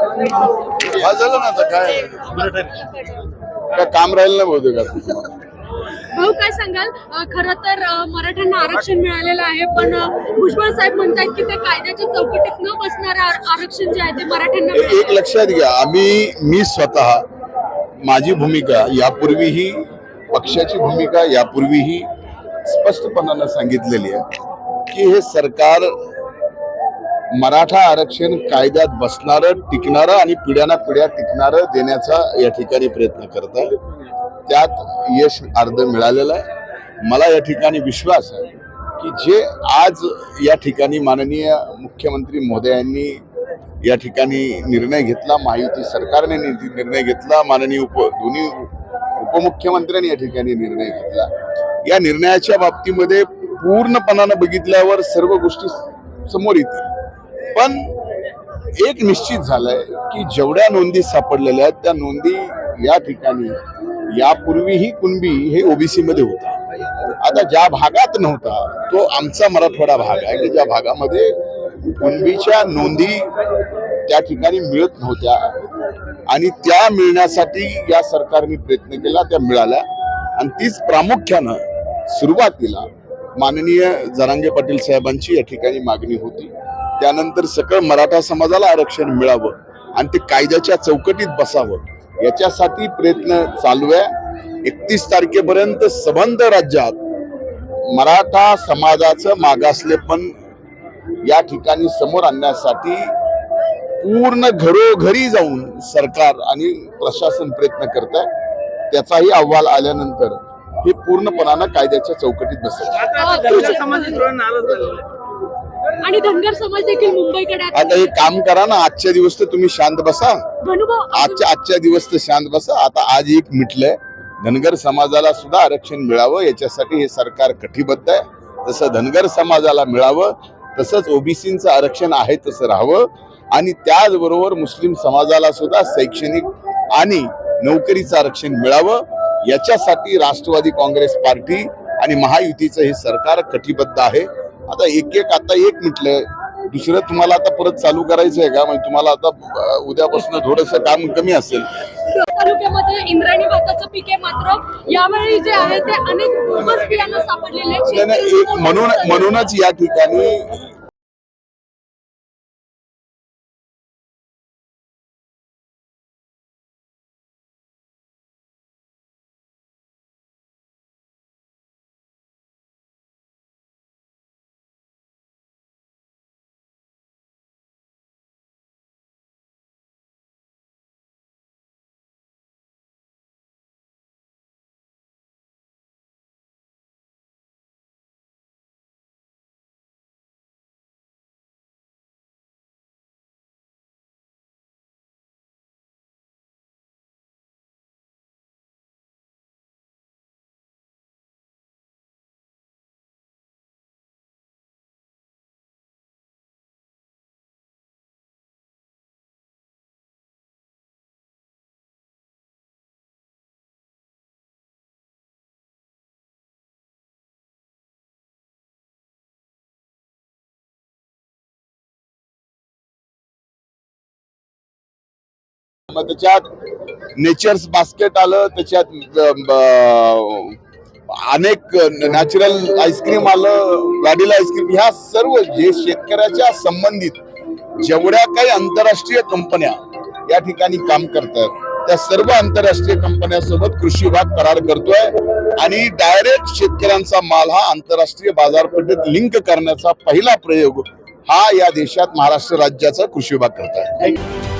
झालं ना आता काय? काय काम राहिलं नाही बहुतेक आता. भाऊ काय सांगाल? खर तर मराठ्यांना आरक्षण मिळालेलं आहे पण भुजबळ साहेब म्हणतात की ते कायद्याच्या चौकटीत न बसणारं आर- आरक्षण जे आहे ते मराठ्यांना एक लक्षात घ्या आम्ही मी स्वतः माझी भूमिका यापूर्वीही पक्षाची भूमिका यापूर्वीही स्पष्टपणानं सांगितलेली आहे की हे सरकार मराठा आरक्षण कायद्यात बसणारं टिकणारं आणि पिढ्याना पिढ्या टिकणारं देण्याचा या ठिकाणी प्रयत्न करत आहे. त्यात यश अर्ध मिळालेलं आहे. मला या ठिकाणी विश्वास आहे की जे आज या ठिकाणी माननीय मुख्यमंत्री महोदयांनी या ठिकाणी निर्णय घेतला माहिती सरकारने निर्णय घेतला माननीय उप दोन्ही उपमुख्यमंत्र्यांनी या ठिकाणी निर्णय घेतला. या निर्णयाच्या बाबतीमध्ये पूर्णपणानं बघितल्यावर सर्व गोष्टी समोर येतील. पण एक निश्चित झालंय की जेवढ्या नोंदी सापडलेल्या आहेत त्या नोंदी या ठिकाणी यापूर्वीही कुणबी हे ओबीसी मध्ये होता. आता ज्या भागात नव्हता तो आमचा मराठवाडा भाग आहे. की ज्या भागामध्ये कुणबीच्या नोंदी त्या ठिकाणी मिळत नव्हत्या आणि त्या मिळण्यासाठी या सरकारने प्रयत्न केला त्या मिळाल्या. आणि तीच प्रामुख्यानं सुरुवातीला माननीय जरांगे पाटील साहेबांची या ठिकाणी मागणी होती. त्यानंतर सकळ मराठा समाजाला आरक्षण मिळावं आणि ते कायद्याच्या चौकटीत बसावं. याच्यासाठी प्रयत्न चालू आहे. एकतीस तारखेपर्यंत सबंध राज्यात मराठा समाजाचं मागासलेपण या ठिकाणी समोर आणण्यासाठी पूर्ण घरोघरी जाऊन सरकार आणि प्रशासन प्रयत्न करत आहे. त्याचाही अहवाल आल्यानंतर हे पूर्णपणानं कायद्याच्या चौकटीत बसेल. आणि धनगर समाज देखील मुंबईकडे आता- हे काम करा ना आजच्या दिवस तर तुम्ही शांत बसा. आजच्या आजच्या दिवस तर शांत बसा. आता आज एक मिटलंय. धनगर समाजाला सुद्धा आरक्षण मिळावं याच्यासाठी हे सरकार कटिबद्ध आहे. जसं धनगर समाजाला मिळावं तसंच ओबीसीचं आरक्षण आहे तसं राहावं. आणि त्याचबरोबर मुस्लिम समाजाला सुद्धा शैक्षणिक आणि नोकरीचं आरक्षण मिळावं. याच्यासाठी राष्ट्रवादी काँग्रेस पार्टी आणि महायुतीचं हे सरकार कटिबद्ध आहे. आता एक एक आता एक मिटलंय दुसरं तुम्हाला आता परत चालू करायचं आहे का? म्हणजे तुम्हाला आता उद्यापासून थोडस काम कमी असेल. तालुक्यामध्ये इंद्रायणी भाताचं पीक आहे मात्र यावेळी जे आहे ते अनेक बोगस बियाणं सापडलेले म्हणून म्हणूनच या ठिकाणी मग त्याच्यात नेचर्स बास्केट आलं त्याच्यात अनेक नॅचरल आईस्क्रीम आलं व्हॅनिला आईस्क्रीम ह्या सर्व जे शेतकऱ्याच्या संबंधित जेवढ्या काही आंतरराष्ट्रीय कंपन्या या ठिकाणी काम करतात त्या सर्व आंतरराष्ट्रीय कंपन्यांसोबत कृषी विभाग करार करतोय आणि डायरेक्ट शेतकऱ्यांचा माल हा आंतरराष्ट्रीय बाजारपेठेत लिंक करण्याचा पहिला प्रयोग हा या देशात महाराष्ट्र राज्याचा कृषी विभाग करत आहे